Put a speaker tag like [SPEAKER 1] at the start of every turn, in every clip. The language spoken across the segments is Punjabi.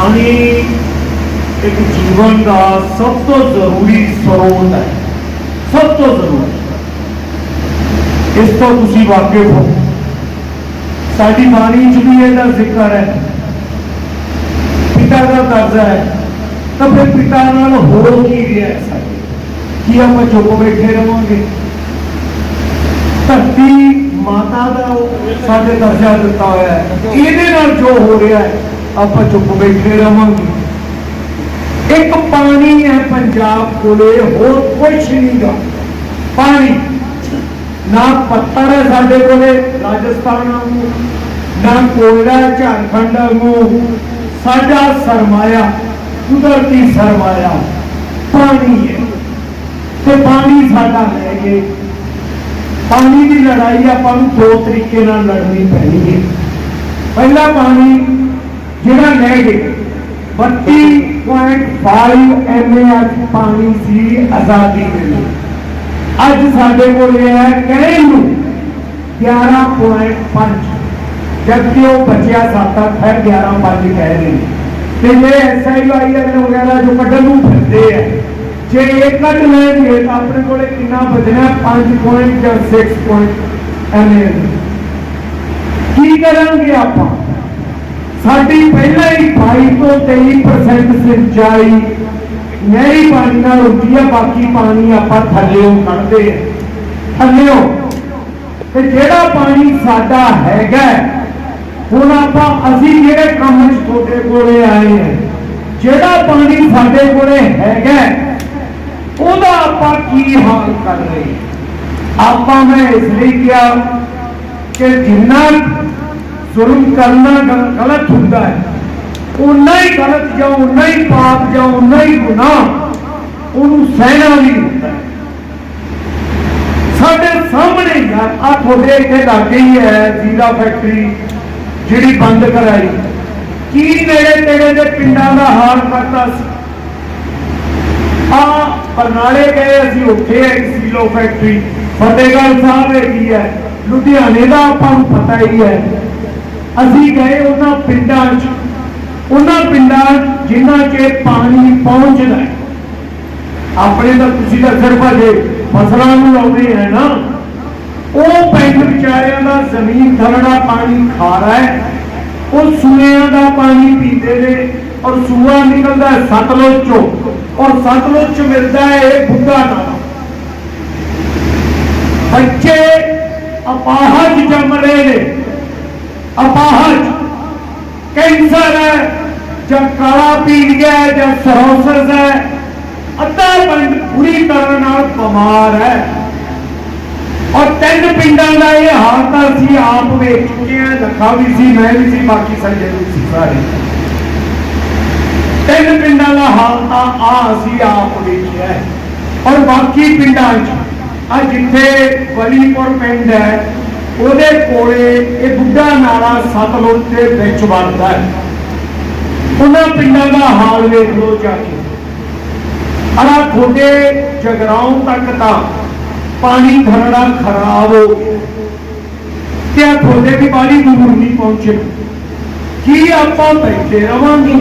[SPEAKER 1] ਪਾਣੀ ਇੱਕ ਜੀਵਨ ਦਾ ਸਭ ਤੋਂ ਜ਼ਰੂਰੀ ਸਰੋਤ ਹੈ। ਸਭ ਤੋਂ ਜ਼ਰੂਰੀ। ਇਸ ਤੋਂ ਤੁਸੀਂ ਵਾਕਿਫ ਹੋ। ਸਾਡੀ ਬਾਣੀ ਚ ਵੀ ਇਹਦਾ ਜ਼ਿਕਰ ਹੈ। ਪਿਤਾ ਦਾ ਕਰਜ਼ਾ ਹੈ। ਤਾਂ ਫਿਰ ਪਿਤਾ ਨਾਲ ਹੋ ਕੀ ਰਿਹਾ ਸਾਡੇ? ਕੀ ਆਪਾਂ ਚੁੱਪ ਬੈਠੇ ਰਵਾਂਗੇ? ਧਰਤੀ ਮਾਤਾ ਦਾ ਸਾਡੇ ਦਰਜਾ ਦਿੱਤਾ ਹੋਇਆ ਹੈ। ਇਹਦੇ ਨਾਲ ਜੋ ਹੋ ਰਿਹਾ ਹੈ ਆਪਾਂ ਚੁੱਪ ਬੈਠੇ ਰਵਾਂਗੇ ਇੱਕ ਪਾਣੀ ਹੈ ਪੰਜਾਬ ਕੋਲੇ, ਹੋਰ ਕੁਛ ਨਹੀਂਗਾ। ਪਾਣੀ, ਨਾ ਪੱਤਰ ਹੈ ਸਾਡੇ ਕੋਲੇ, ਰਾਜਸਥਾਨ ਵਾਂਗੂ, ਨਾ ਕੋਇਲਾ ਹੈ ਝਾਰਖੰਡ ਵਾਂਗੂ। ਸਾਡਾ ਸਰਮਾਇਆ, ਕੁਦਰਤੀ ਸਰਮਾਇਆ, ਪਾਣੀ ਹੈ। ਤੇ ਪਾਣੀ ਸਾਡਾ ਲੈ ਗਏ ਪਾਣੀ ਦੀ ਲੜਾਈ ਆਪਾਂ ਨੂੰ ਦੋ ਤਰੀਕੇ ਨਾਲ ਲੜਨੀ ਪੈਣੀ ਹੈ। ਪਹਿਲਾ ਪਾਣੀ ਜਿਹੜਾ ਲੈ ਗਏ 32.5 ਐਮਏਐਸ ਪਾਣੀ ਸੀ ਆਜ਼ਾਦੀ ਵੇਲੇ ਅੱਜ ਸਾਡੇ ਕੋਲ ਇਹ ਹੈ ਕਹਿਣ ਨੂੰ 11.5 ਜਦਕਿ ਉਹ ਬਚਿਆ 7 ਹੈ 11.5 ਕਹਿ ਰਹੇ ਨੇ। ਤੇ ਇਹ ਐਸਆਈਆਈਐਲ ਵਗੈਰਾ ਜੋ ਕੱਢਣ ਨੂੰ ਫਿਰਦੇ ਆ, ਜੇ ਇਹ ਕੱਢ ਲੈਣਗੇ ਤਾਂ ਆਪਣੇ ਕੋਲੇ ਕਿੰਨਾ ਬਚਣਾ? 5 ਪੁਆਇੰਟ ਜਾਂ 6 ਪੁਆਇੰਟ ਐਮਐਲ ਕੀ ਕਰਾਂਗੇ ਆਪਾਂ? ਸਾਡੀ ਪਹਿਲਾਂ ਹੀ 22 ਤੋਂ 23% ਸਿੰਚਾਈ ਨਹਿਰੀ ਪਾਣੀ ਨਾਲ ਹੁੰਦੀ ਹੈ ਬਾਕੀ ਪਾਣੀ ਆਪਾਂ ਥੱਲੇੋਂ ਕੱਢਦੇ ਆ। ਥੱਲੇੋਂ ਤੇ ਜਿਹੜਾ ਪਾਣੀ ਸਾਡਾ ਹੈਗਾ, ਹੁਣ ਆਪਾਂ ਅਸੀਂ ਜਿਹੜੇ ਕੰਮ 'ਚ ਤੁਹਾਡੇ ਕੋਲੇ ਆਏ ਆ, ਜਿਹੜਾ ਪਾਣੀ ਸਾਡੇ ਕੋਲੇ ਹੈਗਾ, ਉਹਦਾ ਆਪਾਂ ਕੀ ਹਾਲ ਕਰ ਰਹੇ ਆਪਾਂ ਮੈਂ ਇਸ ਲਈ ਕਿਹਾ ਕਿ ਜਿੰਨਾ ਜ਼ੁਲਮ ਕਰਨਾ ਗ- ਗਲਤ ਹੁੰਦਾ ਹੈ। ਉਨਾ ਹੀ ਗਲਤ ਜਾਂ ਉਨਾ ਹੀ ਪਾਪ ਜਾਂ ਉਨਾ ਹੀ ਗੁਨਾਹ, ਉਹਨੂੰ ਸਹਿਣਾ ਵੀ ਹੁੰਦਾ। ਸਾਡੇ ਸਾਹਮਣੇ ਯਾਰ ਆ ਤੁਹਾਡੇ ਇੱਥੇ ਲੱਗੇ ਹੀ ਹੈ ਜ਼ੀਰਾ ਫੈਕਟਰੀ ਜਿਹੜੀ ਬੰਦ ਕਰਾਈ। ਕੀ ਨੇੜੇ ਤੇੜੇ ਦੇ ਪਿੰਡਾਂ ਦਾ ਹਾਲ ਕਰਤਾ ਸੀ? ਆ ਬਰਨਾਲੇ ਗਏ, ਅਸੀਂ ਉੱਥੇ ਹੈ ਇੱਕ ਫੈਕਟਰੀ ਫਤਿਹਗੜ੍ਹ ਸਾਹਿਬ ਹੈਗੀ ਹੈ। ਲੁਧਿਆਣੇ ਦਾ ਆਪਾਂ ਨੂੰ ਪਤਾ ਹੀ ਹੈ। ਅਸੀਂ ਗਏ ਉਹਨਾਂ ਪਿੰਡਾਂ 'ਚ ਉਹਨਾਂ ਪਿੰਡਾਂ 'ਚ ਜਿਨ੍ਹਾਂ 'ਚ ਪਾਣੀ ਪਹੁੰਚਦਾ ਹੈ। ਆਪਣੇ ਤਾਂ ਤੁਸੀਂ ਤਾਂ ਸਿਰਫ ਅਜੇ ਫਸਲਾਂ ਨੂੰ ਲਾਉਂਦੇ ਹੈ ਨਾ। ਉਹ ਪਿੰਡ ਵਿਚਾਰਿਆਂ ਦਾ ਜ਼ਮੀਨ ਥਲੜਾ ਪਾਣੀ ਖਾਰਾ ਹੈ। ਉਹ ਸੂਇਆਂ ਦਾ ਪਾਣੀ ਪੀਂਦੇ ਨੇ ਔਰ ਸੂਆ ਨਿਕਲਦਾ ਸਤਲੁਜ ਚੋਂ। ਔਰ ਸਤਲੁਜ ਚ ਮਿਲਦਾ ਹੈ ਇਹ ਬੁੱਢਾ ਨਾਲਾ ਬੱਚੇ ਅਪਾਹਜ ਜੰਮ ਰਹੇ ਨੇ। ਅਪਾਹਜ ਕੈਂਸਰ ਹੈ, ਜਾਂ ਕਾਲਾ ਪੀਲੀਆ ਹੈ, ਜਾਂ ਸਰੋਸਸ ਹੈ, ਅੱਧਾ ਪਿੰਡ ਪੂਰੀ ਤਰ੍ਹਾਂ ਨਾਲ ਬਿਮਾਰ ਹੈ। ਔਰ ਤਿੰਨ ਪਿੰਡਾਂ ਦਾ ਇਹ ਹਾਲ ਤਾਂ ਅਸੀਂ ਆਪ ਵੇਖ ਚੁੱਕੇ ਹਾਂ, ਲੱਖਾ ਵੀ ਸੀ, ਮੈਂ ਵੀ ਸੀ, ਬਾਕੀ ਸੰਜੇ ਵੀ ਸੀ ਸਾਰੇ। ਤਿੰਨ ਪਿੰਡਾਂ ਦਾ ਹਾਲ ਤਾਂ ਆ ਅਸੀਂ ਆਪ ਵੇਖਿਆ ਔਰ ਬਾਕੀ ਪਿੰਡਾਂ 'ਚ, ਆ ਜਿੱਥੇ ਬਲੀਪੁਰ ਪਿੰਡ ਹੈ ਉਹਦੇ ਕੋਲੇ ਇਹ ਬੁੱਢਾ ਨਾਲਾ ਸਤਲੁਜ ਦੇ ਵਿੱਚ ਵੜਦਾ ਹੈ। ਉਹਨਾਂ ਪਿੰਡਾਂ ਦਾ ਹਾਲ ਵੇਖ ਲਓ ਜਾ ਕੇ। ਅਰਾ ਤੁਹਾਡੇ ਜਗਰਾਉਂ ਤੱਕ ਤਾਂ ਪਾਣੀ ਖਰੜਾ ਖਰਾਬ ਹੋ ਤੇ ਆ ਤੁਹਾਡੇ ਵੀ ਪਾਣੀ ਦੂਰ ਨਹੀਂ ਪਹੁੰਚੇ। ਕੀ ਆਪਾਂ ਬੈਠੇ ਰਵਾਂਗੇ?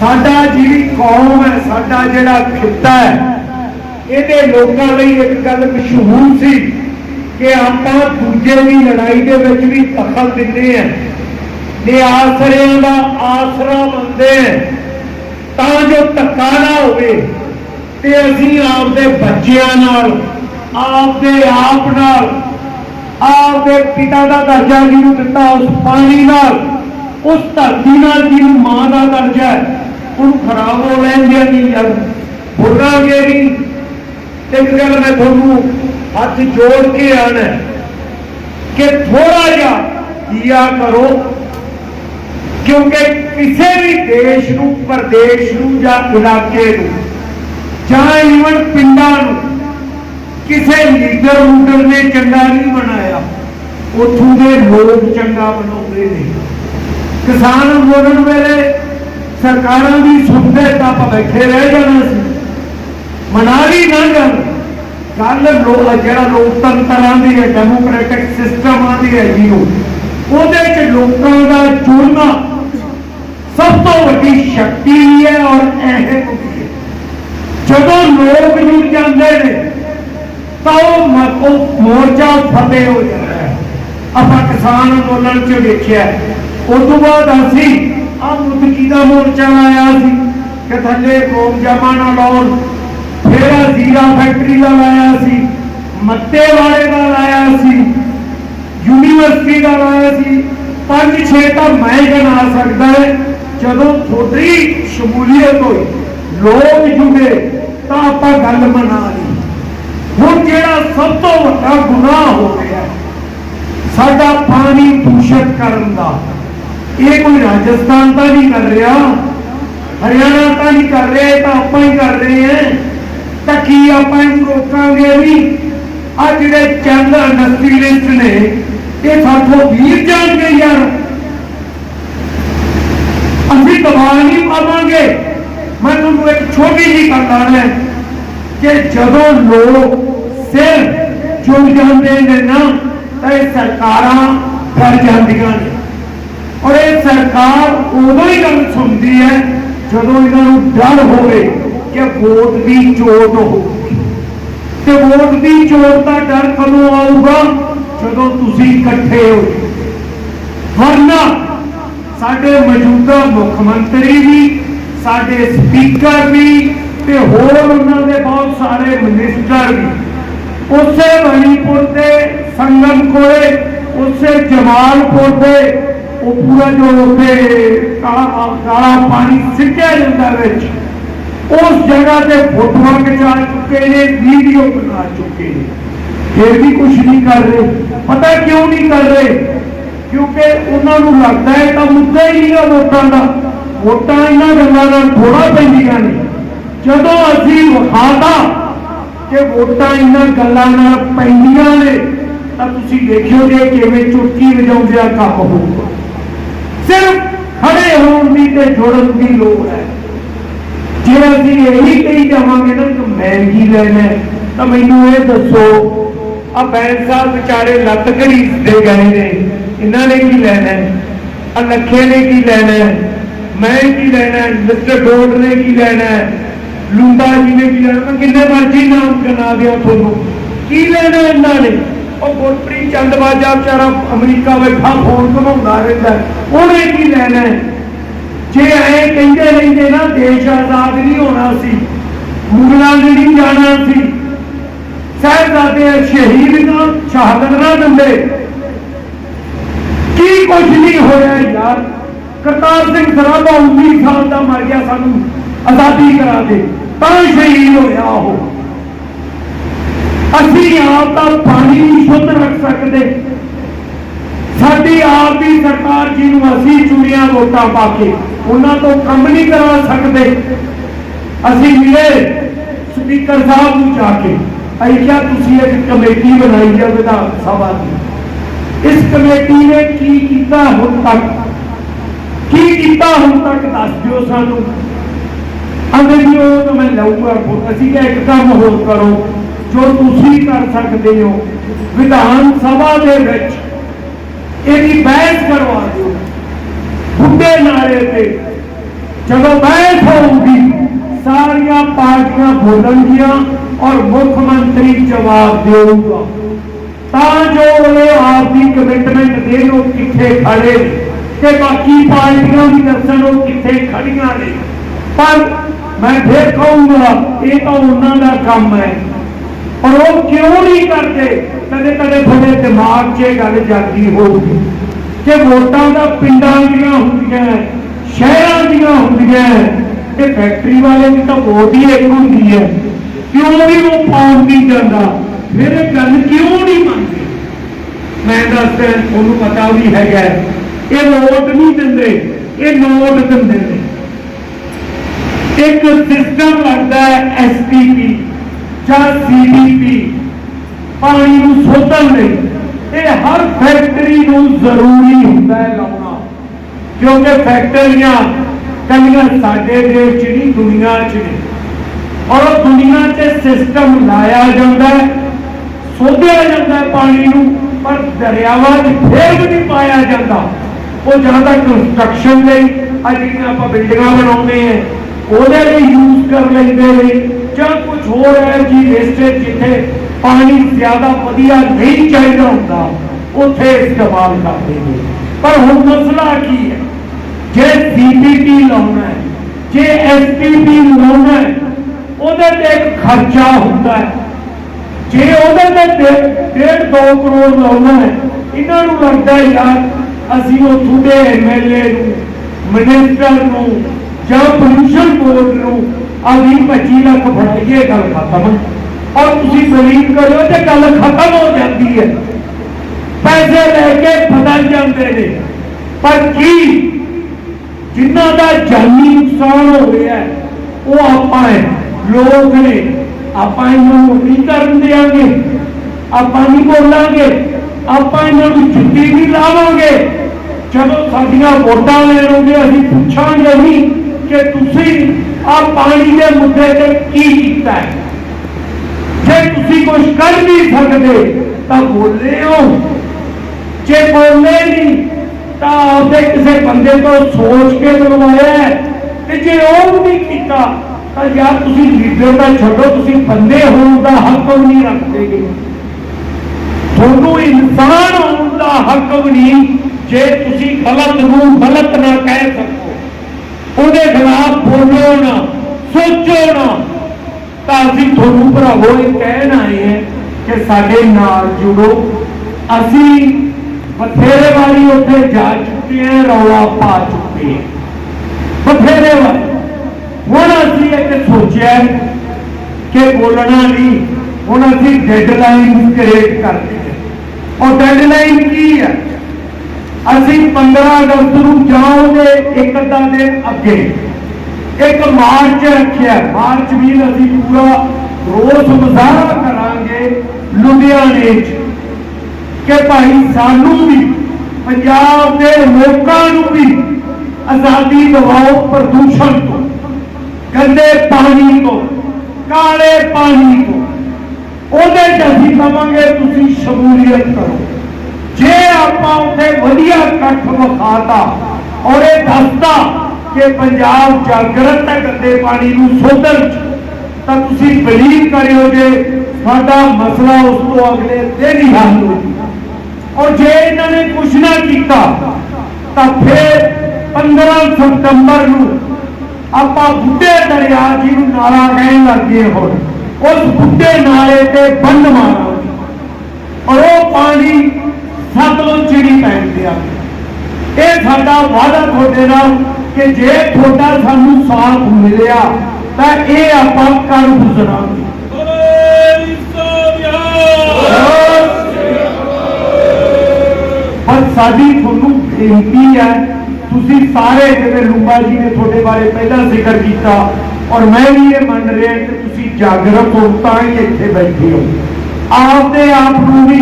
[SPEAKER 1] ਸਾਡਾ ਜਿਹੜੀ ਕੌਮ ਹੈ, ਸਾਡਾ ਜਿਹੜਾ ਖਿੱਤਾ ਹੈ, ਇਹਦੇ ਲੋਕਾਂ ਲਈ ਇੱਕ ਗੱਲ ਮਸ਼ਹੂਰ ਸੀ। ਕਿ ਆਪਾਂ ਦੂਜੇ ਦੀ ਲੜਾਈ ਦੇ ਵਿੱਚ ਵੀ ਤਖਲ ਦਿੰਦੇ ਆ ਨੇ ਆਸਰਿਆਂ ਦਾ ਆਸਰਾ ਬੰਦੇ ਤਾਂ ਜੋ ਧੱਕਾ ਨਾ ਹੋਵੇ ਤੇ ਅਸੀਂ ਆਪਦੇ ਬੱਚਿਆਂ ਨਾਲ, ਆਪਦੇ ਆਪ ਨਾਲ, ਆਪਦੇ ਪਿਤਾ ਦਾ ਦਰਜਾ ਜਿਹਨੂੰ ਦਿੱਤਾ ਉਸ ਪਾਣੀ ਨਾਲ, ਉਸ ਧਰਤੀ ਨਾਲ ਜਿਹਨੂੰ ਮਾਂ ਦਾ ਦਰਜਾ ਹੈ, ਉਹਨੂੰ ਖਰਾਬ ਹੋ ਲੈਣ ਲੈਂਦੇ ਨਹੀਂ ਯਾਰ ਬੁਰਾਂਗੇ ਨਹੀਂ ਤੇ ਇੱਕ ਗੱਲ ਮੈਂ ਤੁਹਾਨੂੰ ਹੱਥ ਜੋੜ ਕੇ ਆਣਾ ਕਿ ਥੋੜਾ ਜਿਹਾ ਕੀਆ ਕਰੋ। ਕਿਉਂਕਿ ਕਿਸੇ ਵੀ ਦੇਸ਼ ਨੂੰ, ਪ੍ਰਦੇਸ਼ ਨੂੰ ਜਾਂ ਇਲਾਕੇ ਨੂੰ ਜਾਂ ਇਵਨ ਪਿੰਡਾਂ ਨੂੰ ਕਿਸੇ ਲੀਡਰ ਲੂਡਰ ਨੇ ਚੰਗਾ ਨਹੀਂ ਬਣਾਇਆ, ਉੱਥੋਂ ਦੇ ਲੋਕ ਚੰਗਾ ਬਣਾਉਂਦੇ ਨੇ। ਕਿਸਾਨ ਅੰਦੋਲਨ ਵੇਲੇ ਸਰਕਾਰਾਂ ਦੀ ਸੁਣਦੇ ਤਾਂ ਆਪਾਂ ਬੈਠੇ ਰਹਿ ਜਾਣਾ ਸੀ। ਮਨਾਲੀ ਨਾ ਜਾਣ। ਗੱਲ ਲੋ ਜਿਹੜਾ ਲੋਕਤੰਤਰ ਆਂਦੀ ਹੈ ਡੈਮੋਕ੍ਰੈਟਿਕ ਸਿਸਟਮ ਆਂਦੀ ਹੈ ਜੀ ਉਹਦੇ ਚ ਲੋਕਾਂ ਦਾ ਜੁੜਨਾ ਸਭ ਤੋਂ ਵੱਡੀ ਸ਼ਕਤੀ ਹੈ ਔਰ ਅਹਿਮ ਜਦੋਂ ਲੋਕ ਜੁੜ ਜਾਂਦੇ ਨੇ, ਤਾਂ ਉਹ ਮ- ਮੋਰਚਾ ਫਤਿਹ ਹੋ ਜਾਂਦਾ ਹੈ। ਆਪਾਂ ਕਿਸਾਨ ਅੰਦੋਲਨ ਚ ਵੇਖਿਆ ਉਸ ਤੋਂ ਬਾਅਦ ਅਸੀਂ ਆ ਮੁਦਕੀ ਦਾ ਮੋਰਚਾ ਲਾਇਆ ਸੀ ਕਿ ਥੱਲੇ ਕੌਮ ਜਮਾ ਨਾ ਲਾਉਣ। ਫਿਰ ਜ਼ੀਰਾ ਫੈਕਟਰੀ ਦਾ ਲਾਇਆ ਸੀ, ਮੱਤੇ ਵਾਲੇ ਦਾ ਲਾਇਆ ਸੀ, ਯੂਨੀਵਰਸਿਟੀ ਦਾ ਲਾਇਆ ਸੀ, ਪੰਜ ਛੇ ਤਾਂ ਮੈਂ ਗਿਣਾ ਸਕਦਾ ਹੈ, ਜਦੋਂ ਤੁਹਾਡੀ ਸ਼ਮੂਲੀਅਤ ਹੋਈ, ਲੋਕ ਜੁੜੇ ਤਾਂ ਆਪਾਂ ਗੱਲ ਮਨਾ ਲਈ। ਹੁਣ ਜਿਹੜਾ ਸਭ ਤੋਂ ਵੱਡਾ ਗੁਨਾਹ ਹੋ ਰਿਹਾ ਸਾਡਾ ਪਾਣੀ ਦੂਸ਼ਿਤ ਕਰਨ ਦਾ, ਇਹ ਕੋਈ ਰਾਜਸਥਾਨ ਤਾਂ ਨਹੀਂ ਕਰ ਰਿਹਾ, ਹਰਿਆਣਾ ਤਾਂ ਨਹੀਂ ਕਰ ਰਿਹਾ, ਇਹ ਤਾਂ ਆਪਾਂ ਹੀ ਕਰ ਰਹੇ ਹਾਂ। ਤਾਂ ਕੀ ਆਪਾਂ ਇਹਨੂੰ ਰੋਕਾਂਗੇ ਵੀ? ਆ ਜਿਹੜੇ ਚੰਦ ਇੰਡਸਟਰੀਲਿਸਟ ਨੇ, ਇਹ ਸਾਥੋਂ ਵੀਰ ਜਾਣਗੇ ਯਾਰ। ਅਸੀਂ ਦਬਾਅ ਨਹੀਂ ਪਾਵਾਂਗੇ। ਮੈਂ ਤੁਹਾਨੂੰ ਇੱਕ ਛੋਟੀ ਜਿਹੀ ਗੱਲ ਦੱਸਣਾ ਕਿ ਜਦੋਂ ਲੋਕ ਸਿਰ ਜੁੜ ਜਾਂਦੇ ਨੇ ਨਾ, ਤਾਂ ਇਹ ਸਰਕਾਰਾਂ ਕਰ ਜਾਂਦੀਆਂ ਨੇ। ਔਰ ਇਹ ਸਰਕਾਰ ਉਦੋਂ ਹੀ ਗੱਲ ਸੁਣਦੀ ਹੈ ਜਦੋਂ ਇਹਨਾਂ ਨੂੰ ਡਰ ਹੋਵੇ। ਕਿ ਵੋਟ ਦੀ ਚੋਟ ਹੋਊਗੀ ਤੇ ਵੋਟ ਦੀ ਚੋਟ ਦਾ ਡਰ ਕਦੋਂ ਆਊਗਾ? ਜਦੋਂ ਤੁਸੀਂ ਇਕੱਠੇ ਹੋ ਵਰਨਾ ਸਾਡੇ ਮੌਜੂਦਾ ਮੁੱਖ ਮੰਤਰੀ ਵੀ, ਸਾਡੇ ਸਪੀਕਰ ਵੀ ਤੇ ਹੋਰ ਉਹਨਾਂ ਦੇ ਬਹੁਤ ਸਾਰੇ ਮਿਨਿਸਟਰ ਵੀ ਉਸੇ ਮਣੀਪੁਰ ਦੇ ਸੰਗਮ ਕੋਲੇ, ਉਸੇ ਜਮਾਲਪੁਰ ਦੇ ਉਹ ਪੂਰਾ ਜੋ ਉੱਥੇ ਕਾਲਾ ਪਾਣੀ ਸਿੱਟਿਆ ਜਾਂਦਾ ਵਿੱਚ। ਜਗ੍ਹਾ ਤੇ ਫੋਟੋਆਂ ਖਿਚਾ ਚੁੱਕੇ ਨੇ ਵੀਡੀਓ ਬਣਾ ਚੁੱਕੇ ਨੇ। ਫਿਰ ਵੀ ਕੁਝ ਨਹੀਂ ਕਰ ਰਹੇ। ਪਤਾ ਕਿਉਂ ਨਹੀਂ ਕਰ ਰਹੇ? ਕਿਉਂਕਿ ਉਹਨਾਂ ਨੂੰ ਲੱਗਦਾ ਹੈ ਤਾਂ ਮੁੱਦਾ ਹੀ ਨਹੀਂ ਗਾ ਵੋਟਾਂ ਦਾ। ਵੋਟਾਂ ਇਹਨਾਂ ਗੱਲਾਂ ਨਾਲ ਥੋੜਾ ਪੈਂਦੀਆਂ ਨੇ। ਜਦੋਂ ਅਸੀਂ ਵਿਖਾਤਾ ਕਿ ਵੋਟਾਂ ਇਹਨਾਂ ਗੱਲਾਂ ਨਾਲ ਪੈਂਦੀਆਂ ਨੇ, ਤਾਂ ਤੁਸੀਂ ਦੇਖਿਓ ਜੇ ਕਿਵੇਂ ਚੁਟਕੀ ਵਜਾਉਂਦੇ ਆ ਕੰਮ ਹੋਊਗਾ। ਸਿਰਫ ਖੜੇ ਹੋਣ ਦੀ ਤੇ ਜੁੜਨ ਦੀ ਲੋੜ ਹੈ। ਜੇ ਅਸੀਂ ਇਹੀ ਕਹੀ ਜਾਵਾਂਗੇ ਨਾ ਕਿ ਮੈਂ ਕੀ ਲੈਣਾ ਹੈ, ਤਾਂ ਮੈਨੂੰ ਇਹ ਦੱਸੋ ਆ ਬੈਂਸ ਸਾਹਿਬ ਵਿਚਾਰੇ ਲੱਤ ਘੜੀਸਦੇ ਗਏ ਨੇ ਇਹਨਾਂ ਨੇ ਕੀ ਲੈਣਾ ਹੈ? ਆ ਲੱਖੇ ਨੇ ਕੀ ਲੈਣਾ ਹੈ? ਮੈਂ ਕੀ ਲੈਣਾ ਹੈ? ਮਿਸਟਰ ਡੋਡ ਨੇ ਕੀ ਲੈਣਾ ਹੈ? ਲੂੰਬਾ ਜੀ ਨੇ ਕੀ ਲੈਣਾ? ਮੈਂ ਕਿੰਨੇ ਮਰਜ਼ੀ ਨਾਮ ਗਿਣਾ ਦਿਆਂ ਤੁਹਾਨੂੰ? ਕੀ ਲੈਣਾ ਇਹਨਾਂ ਨੇ? ਉਹ ਗੁਰਪ੍ਰੀਤ ਚੰਦਵਾਜਾ ਵਿਚਾਰਾ ਅਮਰੀਕਾ ਬੈਠਾ ਫੋਨ ਘਮਾਉਂਦਾ ਰਹਿੰਦਾ ਹੈ। ਉਹਨੇ ਕੀ ਲੈਣਾ ਹੈ? ਜੇ ਐ ਕਹਿੰਦੇ ਰਹਿੰਦੇ ਨਾ, ਦੇਸ਼ ਆਜ਼ਾਦ ਨਹੀਂ ਹੋਣਾ ਸੀ, ਮੁਗਲਾਂ ਨੇ ਨਹੀਂ ਜਾਣਾ ਸੀ। ਸਾਹਿਬਜ਼ਾਦੇ ਸ਼ਹੀਦ ਨਾ ਸ਼ਹਾਦਤ ਨਾ ਦਿੰਦੇ। ਕੀ ਕੁਝ ਨਹੀਂ ਹੋਇਆ ਯਾਰ। ਕਰਤਾਰ ਸਿੰਘ ਸਰਾਭਾ 19 ਸਾਲ ਦਾ ਮਰ ਗਿਆ ਸਾਨੂੰ, ਆਜ਼ਾਦੀ ਕਰਾ ਦੇ। ਤਾਂ ਸ਼ਹੀਦ ਹੋਇਆ ਉਹ। ਅਸੀਂ ਆਪ ਦਾ ਪਾਣੀ ਨਹੀਂ ਸ਼ੁੱਧ ਰੱਖ ਸਕਦੇ। ਸਾਡੀ ਆਪ ਦੀ ਸਰਕਾਰ ਜੀ ਨੂੰ ਅਸੀਂ ਚੁਣਿਆ ਵੋਟਾਂ ਪਾ ਕੇ ਉਹਨਾਂ ਤੋਂ ਕੰਮ ਨਹੀਂ ਕਰਾ ਸਕਦੇ। ਅਸੀਂ ਮਿਲੇ ਸਪੀਕਰ ਸਾਹਿਬ ਨੂੰ ਜਾ ਕੇ। ਅਸੀਂ ਕਿਹਾ, ਤੁਸੀਂ ਇੱਕ ਕਮੇਟੀ ਬਣਾਈ ਹੈ ਵਿਧਾਨ ਸਭਾ ਦੀ। ਇਸ ਕਮੇਟੀ ਨੇ ਕੀ ਕੀਤਾ ਹੁਣ ਤੱਕ? ਕੀ ਕੀਤਾ ਹੁਣ ਤੱਕ? ਦੱਸ ਦਿਓ ਸਾਨੂੰ। ਅੰਦਰ ਜੀ, ਉਹ ਤਾਂ ਮੈਂ ਲਊਗਾ। ਅਸੀਂ ਕਿਹਾ, ਇੱਕ ਕੰਮ ਹੋਰ ਕਰੋ। ਜੋ ਤੁਸੀਂ ਕਰ ਸਕਦੇ ਹੋ। ਵਿਧਾਨ ਸਭਾ ਦੇ ਵਿੱਚ ਇਹਦੀ ਬਹਿਸ ਕਰਵਾ ਦਿਓ। ਬੁੱਢੇ ਨਾਰੇ ਤੇ ਜਦੋਂ ਬਹਿਸ ਹੋਊਗੀ, ਸਾਰੀਆਂ ਪਾਰਟੀਆਂ ਬੋਲਣਗੀਆਂ ਔਰ ਮੁੱਖ ਮੰਤਰੀ ਜਵਾਬ ਦੇਊਗਾ। ਤਾਂ ਜੋ ਉਹ ਆਪ ਦੀ ਕਮਿਟਮੈਂਟ ਦੇਣ ਉਹ ਕਿੱਥੇ ਖੜੇ ਤੇ ਬਾਕੀ ਪਾਰਟੀਆਂ ਵੀ ਦੱਸਣ ਉਹ ਕਿੱਥੇ ਖੜੀਆਂ ਨੇ। ਪਰ ਮੈਂ ਫੇਰ ਕਹੂੰਗਾ, ਇਹ ਤਾਂ ਉਹਨਾਂ ਦਾ ਕੰਮ ਹੈ। ਪਰ ਉਹ ਕਿਉਂ ਨਹੀਂ ਕਰਦੇ? ਕਦੇ ਕਦੇ ਤੁਹਾਡੇ ਦਿਮਾਗ 'ਚ ਇਹ ਗੱਲ ਜਾਂਦੀ ਹੋਊਗੀ। ਕਿ ਵੋਟਾਂ ਦਾ ਪਿੰਡਾਂ ਦੀਆਂ ਹੁੰਦੀਆਂ ਸ਼ਹਿਰਾਂ ਦੀਆਂ ਹੁੰਦੀਆਂ ਤੇ ਫੈਕਟਰੀ ਵਾਲੇ ਦੀ ਤਾਂ ਵੋਟ ਹੀ ਇੱਕ ਹੁੰਦੀ ਹੈ। ਕਿਉਂ ਨਹੀਂ ਉਹ ਪਾਉਣ ਨਹੀਂ ਜਾਂਦਾ? ਫਿਰ ਇਹ ਗੱਲ ਕਿਉਂ ਨਹੀਂ ਮੰਨਦੇ? ਮੈਂ ਦੱਸਦਾ, ਤੁਹਾਨੂੰ ਪਤਾ ਵੀ ਹੈਗਾ ਇਹ ਵੋਟ ਨਹੀਂ ਦਿੰਦੇ, ਇਹ ਨੋਟ ਦਿੰਦੇ ਨੇ। ਇੱਕ ਸਿਸਟਮ ਲੱਗਦਾ ਹੈ ਐਸਪੀਪੀ ਜਾਂ ਸੀਬੀਪੀ ਪਾਣੀ ਨੂੰ ਸੋਧਣ ਲਈ। ਇਹ ਹਰ ਫੈਕਟਰੀ ਨੂੰ ਜ਼ਰੂਰੀ ਹੁੰਦਾ ਹੈ ਲਾਉਣਾ। ਕਿਉਂਕਿ ਫੈਕਟਰੀਆਂ ਕੱਲੀਆਂ ਸਾਡੇ ਦੇਸ਼ 'ਚ ਨਹੀਂ, ਦੁਨੀਆ 'ਚ ਨੇ। ਔਰ ਉਹ ਦੁਨੀਆ 'ਚ ਸਿਸਟਮ ਲਾਇਆ ਜਾਂਦਾ ਹੈ, ਸੋਧਿਆ ਜਾਂਦਾ ਪਾਣੀ ਨੂੰ, ਪਰ ਦਰਿਆਵਾਂ 'ਚ ਫੇਰ ਵੀ ਨਹੀਂ ਪਾਇਆ ਜਾਂਦਾ। ਉਹ ਜਾਂ ਕੰਸਟਰਕਸ਼ਨ ਲਈ ਆ ਜਿਹੜੀਆਂ ਆਪਾਂ ਬਿਲਡਿੰਗਾਂ ਬਣਾਉਂਦੇ ਆ ਉਹਦੇ ਲਈ ਯੂਜ਼ ਕਰ ਲੈਂਦੇ ਨੇ, ਜਾਂ ਕੁਝ ਹੋਰ ਹੈ ਜੀ ਵੇਸਟੇਜ ਜਿੱਥੇ ਪਾਣੀ ਜ਼ਿਆਦਾ ਵਧੀਆ ਨਹੀਂ ਚਾਹੀਦਾ ਹੁੰਦਾ, ਉੱਥੇ ਇਸਤੇਮਾਲ ਕਰਦੇ ਨੇ। ਪਰ ਹੁਣ ਮਸਲਾ ਕੀ ਹੈ? ਜੇ ਸੀਪੀਪੀ ਲਾਉਣਾ ਹੈ, ਜੇ ਐਸਪੀਪੀ ਲਾਉਣਾ ਹੈ, ਉਹਦੇ ਤੇ ਇੱਕ ਖਰਚਾ ਹੁੰਦਾ ਹੈ। ਜੇ ਉਹਦੇ ਤੇ 1.5 ਕਰੋੜ ਲਾਉਣਾ ਹੈ, ਇਹਨਾਂ ਨੂੰ ਲੱਗਦਾ ਯਾਰ ਅਸੀਂ ਉਹ ਤੁਹਾਡੇ ਐਮਐਲਏ ਨੂੰ ਮਿਨਿਸਟਰ ਨੂੰ ਜਾਂ ਪੋਲੂਸ਼ਨ ਬੋਰਡ ਨੂੰ ਆ 25 ਲੱਖ ਫੜਾਈਏ ਗੱਲ ਖਤਮ। ਔਰ ਤੁਸੀਂ ਬਲੀਵ ਕਰੋ ਤੇ ਗੱਲ ਖਤਮ ਹੋ ਜਾਂਦੀ ਹੈ। ਪੈਸੇ ਲੈ ਕੇ ਬਦਲ ਜਾਂਦੇ ਨੇ। ਪਰ ਕੀ? ਜਿਨ੍ਹਾਂ ਦਾ ਜਾਨੀ ਨੁਕਸਾਨ ਹੋ ਰਿਹਾ ਉਹ ਆਪਾਂ ਹੈ। ਲੋਕ ਨੇ। ਆਪਾਂ ਇਹਨਾਂ ਨੂੰ ਨਹੀਂ ਕਰਨ ਦੇਾਂਗੇ ਆਪਾਂ ਨਹੀਂ ਬੋਲਾਂਗੇ। ਆਪਾਂ ਇਹਨਾਂ ਨੂੰ ਜੁੱਤੀ ਨਹੀਂ ਲਾਵਾਂਗੇ। ਜਦੋਂ ਸਾਡੀਆਂ ਵੋਟਾਂ ਲੈਣਗੇ ਅਸੀਂ ਪੁੱਛਾਂਗੇ ਨਹੀਂ ਕਿ ਤੁਸੀਂ ਆ ਪਾਣੀ ਦੇ ਮੁੱਦੇ ਤੇ ਕੀ ਕੀਤਾ ਹੈ। ਜੇ ਤੁਸੀਂ ਕੁਝ ਕਰ ਨਹੀਂ ਸਕਦੇ, ਤਾਂ ਬੋਲੇ ਹੋ। ਜੇ ਬੋਲੇ ਨਹੀਂ, ਤਾਂ ਆਪਦੇ ਕਿਸੇ ਬੰਦੇ ਤੋਂ ਸੋਚ ਕੇ ਬਣਵਾਇਆ ਤੇ ਜੇ ਉਹ ਵੀ ਕੀਤਾ, ਤਾਂ ਯਾਰ ਤੁਸੀਂ ਲੀਡਰ ਦਾ ਛੱਡੋ, ਤੁਸੀਂ ਬੰਦੇ ਹੋਣ ਦਾ ਹੱਕ ਵੀ ਨਹੀਂ ਰੱਖਦੇਗੇ ਤੁਹਾਨੂੰ ਇਨਸਾਨ ਹੋਣ ਦਾ ਹੱਕ ਵੀ ਨਹੀਂ, ਜੇ ਤੁਸੀਂ ਗਲਤ ਨੂੰ ਗਲਤ ਨਾ ਕਹਿ ਸਕੋ। ਉਹਦੇ ਖਿਲਾਫ ਬੋਲੋ ਨਾ, ਸੋਚੋ ਨਾ। ਤਾਂ ਅਸੀਂ ਤੁਹਾਨੂੰ ਭਰਾਵੋ ਇਹ ਕਹਿਣ ਆਏ ਹਾਂ ਕਿ ਸਾਡੇ ਨਾਲ ਜੁੜੋ। ਅਸੀਂ ਬਥੇਰੇ ਵਾਰੀ ਉੱਥੇ ਜਾ ਚੁੱਕੇ ਹਾਂ, ਰੌਲਾ ਪਾ ਚੁੱਕੇ ਹਾਂ। ਬਥੇਰੇ ਵਾਰੀ। ਹੁਣ ਅਸੀਂ ਇਹ ਸੋਚਿਆ ਕਿ ਬੋਲਣਾ ਨਹੀਂ, ਹੁਣ ਅਸੀਂ ਡੈਡਲਾਈਨ ਕ੍ਰੀਏਟ ਕਰਦੇ ਹਾਂ। ਉਹ ਡੈਡਲਾਈਨ ਕੀ ਹੈ? ਅਸੀਂ 15 ਅਗਸਤ ਨੂੰ ਜਾਓਗੇ ਇੱਕ ਅੱਧਾ ਦੇ ਅੱਗੇ। ਇੱਕ ਮਾਰਚ ਰੱਖਿਆ। ਮਾਰਚ ਵੀ ਅਸੀਂ ਪੂਰਾ ਰੋਸ ਮੁਜ਼ਾਹਰਾ ਕਰਾਂਗੇ ਲੁਧਿਆਣੇ 'ਚ। ਕਿ ਭਾਈ ਸਾਨੂੰ ਵੀ, ਪੰਜਾਬ ਦੇ ਲੋਕਾਂ ਨੂੰ ਵੀ ਆਜ਼ਾਦੀ ਦਿਵਾਓ ਪ੍ਰਦੂਸ਼ਣ ਤੋਂ, ਗੰਦੇ ਪਾਣੀ ਤੋਂ, ਕਾਲੇ ਪਾਣੀ ਤੋਂ। ਉਹਦੇ 'ਚ ਅਸੀਂ ਕਵਾਂਗੇ ਤੁਸੀਂ ਸ਼ਮੂਲੀਅਤ ਕਰੋ। ਜੇ ਆਪਾਂ ਉੱਥੇ ਵਧੀਆ ਇਕੱਠ ਵਿਖਾਤਾ ਔਰ ਇਹ ਦੱਸਦਾ ਕਿ ਪੰਜਾਬ ਜਾਗਰਤ ਹੈ ਗੰਦੇ ਪਾਣੀ ਨੂੰ ਸੋਧਣ 'ਚ, ਤਾਂ ਤੁਸੀਂ ਬਲੀਵ ਕਰਿਓ ਜੇ ਸਾਡਾ ਮਸਲਾ ਉਸ ਤੋਂ ਅਗਲੇ ਦਿਨ ਹੀ ਹੱਲ ਹੋ ਜੂਗਾ ਔਰ ਜੇ ਇਹਨਾਂ ਨੇ ਕੁਝ ਨਾ ਕੀਤਾ, ਤਾਂ ਫਿਰ 15 ਸਤੰਬਰ ਨੂੰ ਆਪਾਂ ਬੁੱਢੇ ਦਰਿਆ ਜੀ ਨੂੰ ਨਾਲਾ ਕਹਿਣ ਲੱਗੇ ਹੁਣ। ਉਸ ਬੁੱਢੇ ਨਾਲੇ ਤੇ ਬੰਦ ਮਾਰਾਂਗੇ ਔਰ ਉਹ ਪਾਣੀ ਸਤਲੁਜ ਜਿਹੜੀ ਪੈਂਦੇ ਆ ਇਹ ਸਾਡਾ ਵਾਅਦਾ ਤੁਹਾਡੇ ਨਾਲ ਕਿ ਜੇ ਤੁਹਾਡਾ ਸਾਨੂੰ ਸਾਥ ਮਿਲਿਆ, ਤਾਂ ਇਹ ਆਪਾਂ ਕਰ ਗੁਜ਼ਰਾਂਗੇ। ਪਰ ਸਾਡੀ ਤੁਹਾਨੂੰ ਬੇਨਤੀ ਹੈ, ਤੁਸੀਂ ਸਾਰੇ ਜਿਵੇਂ ਲੂੰਬਾ ਜੀ ਨੇ ਤੁਹਾਡੇ ਬਾਰੇ ਪਹਿਲਾਂ ਜ਼ਿਕਰ ਕੀਤਾ, ਔਰ ਮੈਂ ਵੀ ਇਹ ਮੰਨ ਰਿਹਾ ਕਿ ਤੁਸੀਂ ਜਾਗਰਤ ਹੋ, ਤਾਂ ਹੀ ਇੱਥੇ ਬੈਠੇ ਹੋ। ਆਪਦੇ ਆਪ ਨੂੰ ਵੀ,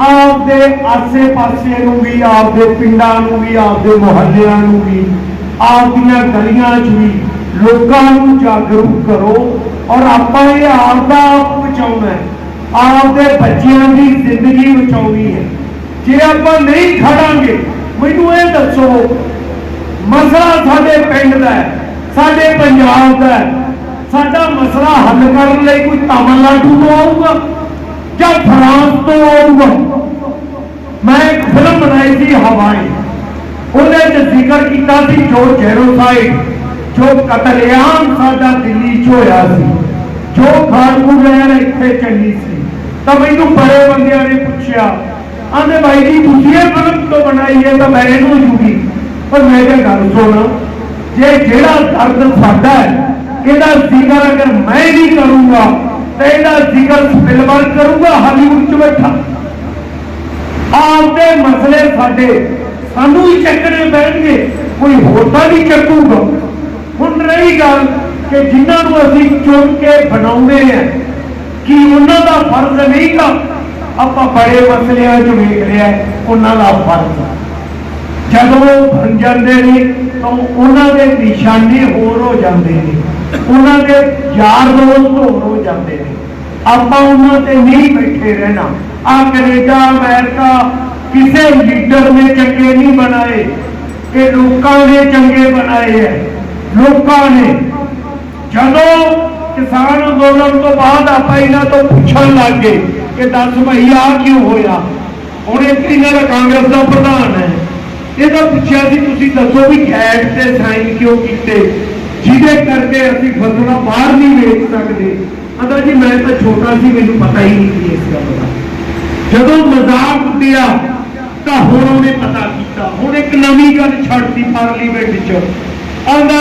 [SPEAKER 1] ਆਪਦੇ ਆਸੇ-ਪਾਸੇ ਨੂੰ ਵੀ, ਆਪਦੇ ਪਿੰਡਾਂ ਨੂੰ ਵੀ, ਆਪਦੇ ਮੁਹੱਲਿਆਂ ਨੂੰ ਵੀ ਆਪਦੀਆਂ ਗਲੀਆਂ 'ਚ ਵੀ ਲੋਕਾਂ ਨੂੰ ਜਾਗਰੂਕ ਕਰੋ ਔਰ ਆਪਾਂ ਇਹ ਆਪਦਾ ਆਪ ਬਚਾਉਣਾ ਹੈ। ਆਪਦੇ ਬੱਚਿਆਂ ਦੀ ਜ਼ਿੰਦਗੀ ਬਚਾਉਣੀ ਹੈ। ਜੇ ਆਪਾਂ ਨਹੀਂ ਖੜਾਂਗੇ, ਮੈਨੂੰ ਇਹ ਦੱਸੋ, ਮਸਲਾ ਸਾਡੇ ਪਿੰਡ ਦਾ ਹੈ, ਸਾਡੇ ਪੰਜਾਬ ਦਾ ਹੈ। ਸਾਡਾ ਮਸਲਾ ਹੱਲ ਕਰਨ ਲਈ ਕੋਈ ਤਾਮਿਲਨਾਡੂ ਤੋਂ ਆਊਗਾ ਜਾਂ ਫਰਾਂਸ ਤੋਂ ਆਊਗਾ? ਮੈਂ ਇੱਕ ਫਿਲਮ ਬਣਾਈ ਸੀ, ਹਵਾਈ। ਉਹਦੇ ਚ ਜ਼ਿਕਰ ਕੀਤਾ ਸੀ ਜੋ ਜੈਨੋਸਾਈਡ ਜੋ ਕਤਲੇਆਮ ਸਾਡਾ ਦਿੱਲੀ 'ਚ ਹੋਇਆ ਸੀ, ਜੋ ਖਾਨਪੁਰ ਰਹਿਣ ਇੱਥੇ ਚੱਲੀ ਸੀ। ਤਾਂ ਮੈਨੂੰ ਬੜੇ ਬੰਦਿਆਂ ਨੇ ਪੁੱਛਿਆ ਆਂਦੇ ਭਾਈ ਜੀ, ਤੁਸੀਂ ਇਹ ਫਿਲਮ ਕਿਉਂ ਬਣਾਈ ਹੈ? ਤਾਂ ਮੈਂ ਇਹਨੂੰ ਜੂਗੀ ਪਰ ਮੈਂ ਕਿਹਾ, ਗੱਲ ਸੁਣ, ਜੇ ਜਿਹੜਾ ਦਰਦ ਸਾਡਾ ਹੈ, ਇਹਦਾ ਜ਼ਿਕਰ ਅਗਰ ਮੈਂ ਨਹੀਂ ਕਰੂੰਗਾ, ਤਾਂ ਇਹਦਾ ਜ਼ਿਕਰ ਸਪਿਲਬਰਗ ਕਰੂੰਗਾ, ਹਾਲੀਵੁੱਡ 'ਚ ਬੈਠਾ। ਆਪਦੇ ਮਸਲੇ ਸਾਡੇ ਸਾਨੂੰ ਹੀ ਚੱਕਣੇ ਪੈਣਗੇ, ਕੋਈ ਹੋਰ ਤਾਂ ਨਹੀਂ ਚੱਕੂਗਾ। ਹੁਣ ਰਹੀ ਗੱਲ ਕਿ ਜਿਨ੍ਹਾਂ ਨੂੰ ਅਸੀਂ ਚੁਣ ਕੇ ਬਣਾਉਂਦੇ ਆ ਕਿ ਉਹਨਾਂ ਦਾ ਫਰਜ਼ ਨਹੀਂ ਆਪਾਂ ਬੜੇ ਮਸਲਿਆਂ 'ਚ ਵੇਖ ਲਿਆ ਉਹਨਾਂ ਦਾ ਫਰਜ਼ ਜਦੋਂ ਉਹ ਬਣ ਜਾਂਦੇ ਨੇ, ਤਾਂ ਉਹਨਾਂ ਦੇ ਨਿਸ਼ਾਨੇ ਹੋਰ ਹੋ ਜਾਂਦੇ ਨੇ, ਉਹਨਾਂ ਦੇ ਯਾਰ ਦੋਸਤ ਹੋਰ ਹੋ ਜਾਂਦੇ ਨੇ। ਆਪਾਂ ਉਹਨਾਂ ਤੇ ਨਹੀਂ ਬੈਠੇ ਰਹਿਣਾ। ਆ ਕੈਨੇਡਾ, ਅਮਰੀਕਾ ਕਿਸੇ ਲੀਡਰ ਨੇ ਚੰਗੇ ਨਹੀਂ ਬਣਾਏ, ਇਹ ਲੋਕਾਂ ਨੇ ਚੰਗੇ ਬਣਾਏ ਹੈ। ਲੋਕਾਂ ਨੇ, ਜਦੋਂ ਕਿਸਾਨ ਅੰਦੋਲਨ ਤੋਂ ਬਾਅਦ ਆਪਾਂ ਇਹਨਾਂ ਤੋਂ ਪੁੱਛਣ ਲੱਗ ਗਏ ਕਿ ਦੱਸ ਭਈ ਆ ਕਿਉਂ ਹੋਇਆ? ਹੁਣ ਇੱਕ ਇਹਨਾਂ ਦਾ ਕਾਂਗਰਸ ਦਾ ਪ੍ਰਧਾਨ ਹੈ। ਇਹ ਤਾਂ ਪੁੱਛਿਆ ਸੀ, ਤੁਸੀਂ ਦੱਸੋ ਵੀ ਐਡ ਤੇ ਸਾਈਨ ਕਿਉਂ ਕੀਤੇ? ਜਿਹਦੇ ਕਰਕੇ ਅਸੀਂ ਫਸਲਾਂ ਬਾਹਰ ਨਹੀਂ ਵੇਚ ਸਕਦੇ। ਕਹਿੰਦਾ ਜੀ, ਮੈਂ ਤਾਂ ਛੋਟਾ ਸੀ, ਮੈਨੂੰ ਪਤਾ ਹੀ ਨਹੀਂ ਸੀ ਇਸ ਗੱਲ ਦਾ। ਜਦੋਂ ਮਜ਼ਾਕ ਉੱਡਿਆ ਤਾਂ ਹੁਣ ਉਹਨੇ ਪਤਾ ਕੀਤਾ, ਹੁਣ ਇੱਕ ਨਵੀਂ ਗੱਲ ਛੱਡਤੀ ਪਾਰਲੀਮੈਂਟ 'ਚ ਆਂਦਾ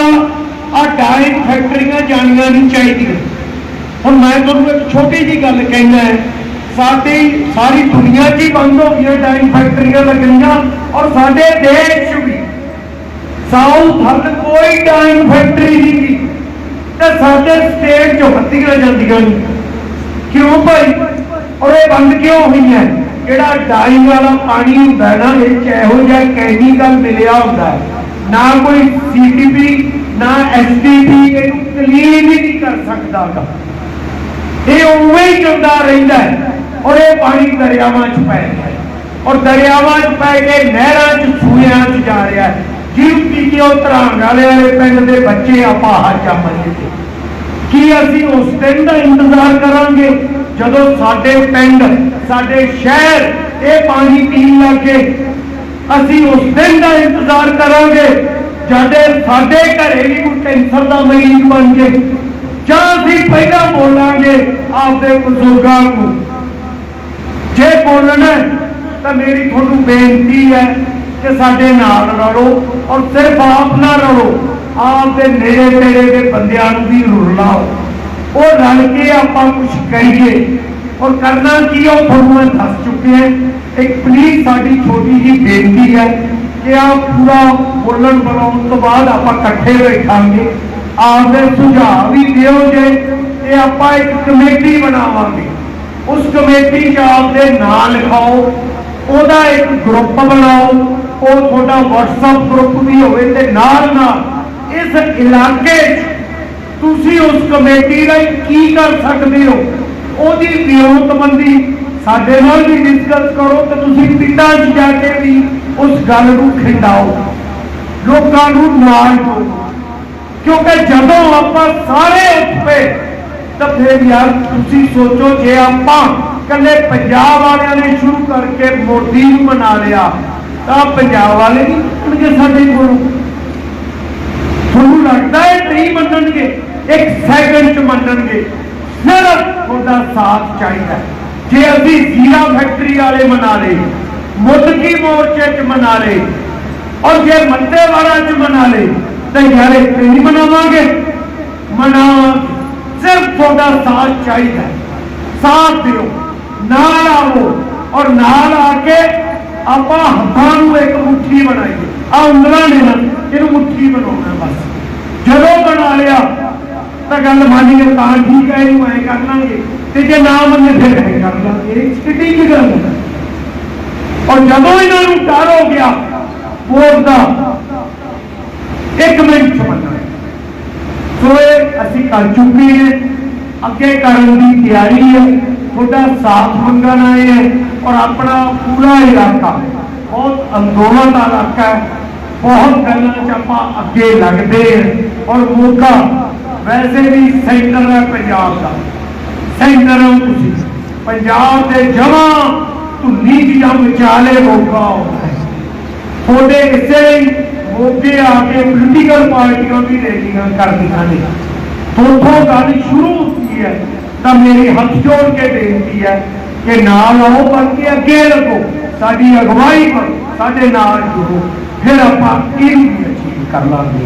[SPEAKER 1] ਆ ਡਾਈਨ ਫੈਕਟਰੀਆਂ ਜਾਣੀਆਂ ਨਹੀਂ ਚਾਹੀਦੀਆਂ। ਹੁਣ ਮੈਂ ਤੁਹਾਨੂੰ ਇੱਕ ਛੋਟੀ ਜੀ ਗੱਲ ਕਹਿਣਾ ਹੈ, ਸਾਡੀ ਸਾਰੀ ਦੁਨੀਆ 'ਚ ਹੀ ਬੰਦ ਹੋ ਗਈਆਂ ਡਾਇਨ ਫੈਕਟਰੀਆਂ ਲੱਗਣੀਆਂ ਔਰ ਸਾਡੇ ਦੇਸ਼ 'ਚ ਵੀ। ਸਾਊਥ ਹੱਦ ਕੋਈ ਡਾਈਨ ਫੈਕਟਰੀ ਨਹੀਂ ਗੀ। ਤੇ ਸਾਡੇ ਸਟੇਟ 'ਚ ਹੱਤੀਆਂ ਜਾਂਦੀਆਂ ਨੇ। ਕਿਉਂ ਭਾਈ? ਔਰ ਇਹ ਬੰਦ ਕਿਉਂ ਹੋਈਆਂ? ਜਿਹੜਾ ਡਾਈਨ ਵਾਲਾ ਪਾਣੀ ਹੁੰਦਾ ਨਾ ਇਹ ਇਹੋ ਜਿਹਾ ਕੈਮੀਕਲ ਮਿਲਿਆ ਹੁੰਦਾ ਨਾ ਕੋਈ ਸੀਟੀਪੀ ਨਾ ਐਸਟੀਪੀ ਇਹਨੂੰ ਕਲੀਨ ਹੀ ਨਹੀਂ ਕਰ ਸਕਦਾਗਾ ਇਹ ਉਵੇਂ ਹੀ ਚੁੰਦਾ ਰਹਿੰਦਾ ਹੈ ਔਰ ਇਹ ਪਾਣੀ ਦਰਿਆਵਾਂ 'ਚ ਪੈ ਰਿਹਾ ਹੈ। ਔਰ ਦਰਿਆਵਾਂ 'ਚ ਪੈ ਕੇ ਨਹਿਰਾਂ 'ਚ ਸੂਇਆਂ 'ਚ ਜਾ ਰਿਹਾ ਹੈ। ਜਿਹਨੂੰ ਪੀ ਕੇ ਉਹ ਧਰਾਂਗ ਵਾਲੇ ਵਾਲੇ ਪਿੰਡ ਦੇ ਬੱਚੇ ਆਪਾਂ ਹਰ ਜੰਮਦੇ ਕੀ ਅਸੀਂ ਉਸ ਦਿਨ ਦਾ ਇੰਤਜ਼ਾਰ ਕਰਾਂਗੇ? ਜਦੋਂ ਸਾਡੇ ਪਿੰਡ, ਸਾਡੇ ਸ਼ਹਿਰ ਇਹ ਪਾਣੀ ਪੀਣ ਲੱਗੇ ਅਸੀਂ ਉਸ ਦਿਨ ਦਾ ਇੰਤਜ਼ਾਰ ਕਰਾਂਗੇ, ਜਦੋਂ ਸਾਡੇ ਘਰੇ ਵੀ ਕੋਈ ਕੈਂਸਰ ਦਾ ਮਰੀਜ਼ ਬਣ ਜੇ, ਜਾਂ ਅਸੀਂ ਪਹਿਲਾਂ ਬੋਲਾਂਗੇ ਆਪਦੇ ਬਜ਼ੁਰਗਾਂ ਨੂੰ, ਜੇ ਬੋਲਣਾ ਤਾਂ ਮੇਰੀ ਤੁਹਾਨੂੰ ਬੇਨਤੀ ਹੈ ਕਿ ਸਾਡੇ ਨਾਲ ਰਲੋ ਔਰ ਸਿਰਫ ਆਪ ਨਾ ਰਲੋ ਆਪ ਦੇ ਨੇੜੇ ਤੇੜੇ ਦੇ ਬੰਦਿਆਂ ਨੂੰ ਵੀ ਰੁਲਾਓ। ਉਹ ਰਲ ਕੇ ਆਪਾਂ ਕੁਝ ਕਰੀਏ। ਔਰ ਕਰਨਾ ਕੀ ਉਹ ਤੁਹਾਨੂੰ ਮੈਂ ਦੱਸ ਚੁੱਕੇ ਹਾਂ। ਇੱਕ ਪਲੀਜ਼ ਸਾਡੀ ਛੋਟੀ ਜੀ ਬੇਨਤੀ ਹੈ ਕਿ ਆ ਪੂਰਾ ਬੋਲਣ ਬਣਾਉਣ ਤੋਂ ਬਾਅਦ ਆਪਾਂ ਇਕੱਠੇ ਬੈਠਾਂਗੇ। ਆਪਦੇ ਸੁਝਾਅ ਵੀ ਦਿਓ ਜੇ ਤੇ ਆਪਾਂ ਇੱਕ ਕਮੇਟੀ ਬਣਾਵਾਂਗੇ। ਉਸ ਕਮੇਟੀ 'ਚ ਆਪਦੇ ਨਾਂ ਲਿਖਾਓ, ਉਹਦਾ ਇੱਕ ਗਰੁੱਪ ਬਣਾਓ, ਉਹ ਤੁਹਾਡਾ WhatsApp ਗਰੁੱਪ ਵੀ ਹੋਵੇ ਤੇ ਨਾਲ ਨਾਲ ਇਸ ਇਲਾਕੇ 'ਚ ਤੁਸੀਂ ਉਸ ਕਮੇਟੀ ਲਈ ਕੀ ਕਰ ਸਕਦੇ ਹੋ? ਉਹਦੀ ਵਿਉਂਤਬੰਦੀ ਸਾਡੇ ਨਾਲ ਵੀ ਡਿਸਕਸ ਕਰੋ ਤੇ ਤੁਸੀਂ ਪਿੰਡਾਂ 'ਚ ਜਾ ਕੇ ਵੀ ਉਸ ਗੱਲ ਨੂੰ ਖਿੰਡਾਓ। ਲੋਕਾਂ ਨੂੰ ਨਾਲ ਜੋੜੋ ਕਿਉਂਕਿ ਜਦੋਂ ਆਪਾਂ ਸਾਰੇ ਉੱਠੇ ਤਾਂ ਫਿਰ ਯਾਰ ਤੁਸੀਂ ਸੋਚੋ ਜੇ ਆਪਾਂ ਕੱਲੇ ਪੰਜਾਬ ਵਾਲਿਆਂ ਨੇ ਸ਼ੁਰੂ ਕਰਕੇ ਮੋਦੀ ਨੂੰ ਮਨਾ ਲਿਆ, ਤਾਂ ਪੰਜਾਬ ਵਾਲੇ ਨਹੀਂ ਮੰਨਣਗੇ ਸਾਡੇ ਕੋਲੋਂ। ਤੁਹਾਨੂੰ ਲੱਗਦਾ ਹੈ ਨਹੀਂ ਮੰਨਣਗੇ? ਇੱਕ ਸੈਕਿੰਡ ਚ ਮੰਨਣਗੇ। ਸਿਰਫ ਤੁਹਾਡਾ ਸਾਥ ਚਾਹੀਦਾ ਜੇ ਅਸੀਂ ਜ਼ੀਰਾ ਫੈਕਟਰੀ ਵਾਲੇ ਮਨਾ ਲਏ ਮੁੱਦਕੀ ਮੋਰਚੇ ਚ ਮਨਾ ਲਏ, ਔਰ ਜੇ ਮੱਤੇ ਵਾਲਾ ਚ ਮਨਾ ਲਏ, ਤਾਂ ਯਾਰ ਇਹ ਨਹੀਂ ਮਨਾਵਾਂਗੇ। ਮਨਾਵਾਂਗੇ। ਸਿਰਫ ਤੁਹਾਡਾ ਸਾਥ ਚਾਹੀਦਾ ਸਾਥ ਦਿਓ, ਨਾਲ ਆਵੋ, ਔਰ ਨਾਲ ਆ ਕੇ ਆਪਾਂ ਹੱਥਾਂ ਨੂੰ ਇੱਕ ਮੁੱਠੀ ਬਣਾਈਏ। ਆ ਉਂਗਲਾਂ ਨੇ ਨਾ, ਇਹਨੂੰ ਮੁੱਠੀ ਬਣਾਉਣਾ ਬਸ। ਜਦੋਂ ਬਣਾ ਲਿਆ ਤਾਂ ਗੱਲ ਮੰਨ ਕੇ ਤਾਂ ਠੀਕ ਹੈ, ਇਹਨੂੰ ਐ ਕਰ ਲਾਂਗੇ। ਤੇ ਜੇ ਨਾ ਮੰਨੇ ਫਿਰ ਐ ਕਰ ਲਾਂਗੇ। ਕਿੱਡੀ ਕੀ ਗੱਲ ਹੈ? ਔਰ ਜਦੋਂ ਇਹਨਾਂ ਨੂੰ ਡਰ ਹੋ ਗਿਆ ਵੋਟ ਦਾ। ਇੱਕ ਮਿੰਟ ਚ ਸੋ ਇਹ ਅਸੀਂ ਕਰ ਚੁੱਕੇ ਹਾਂ। ਅੱਗੇ ਕਰਨ ਦੀ ਤਿਆਰੀ ਹੈ। ਤੁਹਾਡਾ ਸਾਥ ਮੰਗਣ ਆਏ ਹੈ। ਔਰ ਆਪਣਾ ਪੂਰਾ ਇਲਾਕਾ, ਬਹੁਤ ਅੰਦੋਲਨ ਦਾ ਇਲਾਕਾ ਹੈ। ਬਹੁਤ ਗੱਲਾਂ ਚ ਆਪਾਂ ਅੱਗੇ ਲੱਗਦੇ ਹਾਂ। ਔਰ ਮੌਕਾ ਵੈਸੇ ਵੀ ਸੈਂਟਰ ਹੈ ਪੰਜਾਬ ਦਾ ਸੈਂਟਰ ਹੋ ਤੁਸੀਂ ਪੰਜਾਬ ਦੇ ਜਮਾ ਧੁੰਨੀ ਚ ਜਾਂ ਵਿਚਾਲੇ ਮੌਕਾ ਆਉਂਦਾ ਹੈ ਤੁਹਾਡੇ ਇਸੇ ਲਈ ਮੌਕੇ ਆ ਕੇ ਪੋਲੀਟੀਕਲ ਪਾਰਟੀਆਂ ਵੀ ਰੈਲੀਆਂ ਕਰਦੀਆਂ ਨੇ ਤੁਹਾਡੇ ਗੱਲ ਸ਼ੁਰੂ ਹੁੰਦੀ ਹੈ ਤਾਂ ਮੇਰੀ ਹੱਥ ਜੋੜ ਕੇ ਬੇਨਤੀ ਹੈ ਕਿ ਨਾਲ ਆਓ ਬਲਕਿ ਅੱਗੇ ਲੱਗੋ ਸਾਡੀ ਅਗਵਾਈ ਕਰੋ ਸਾਡੇ ਨਾਲ ਜੁੜੋ ਫਿਰ ਆਪਾਂ ਇਹ ਵੀ ਅਚੀਵ ਕਰ ਲਾਂਗੇ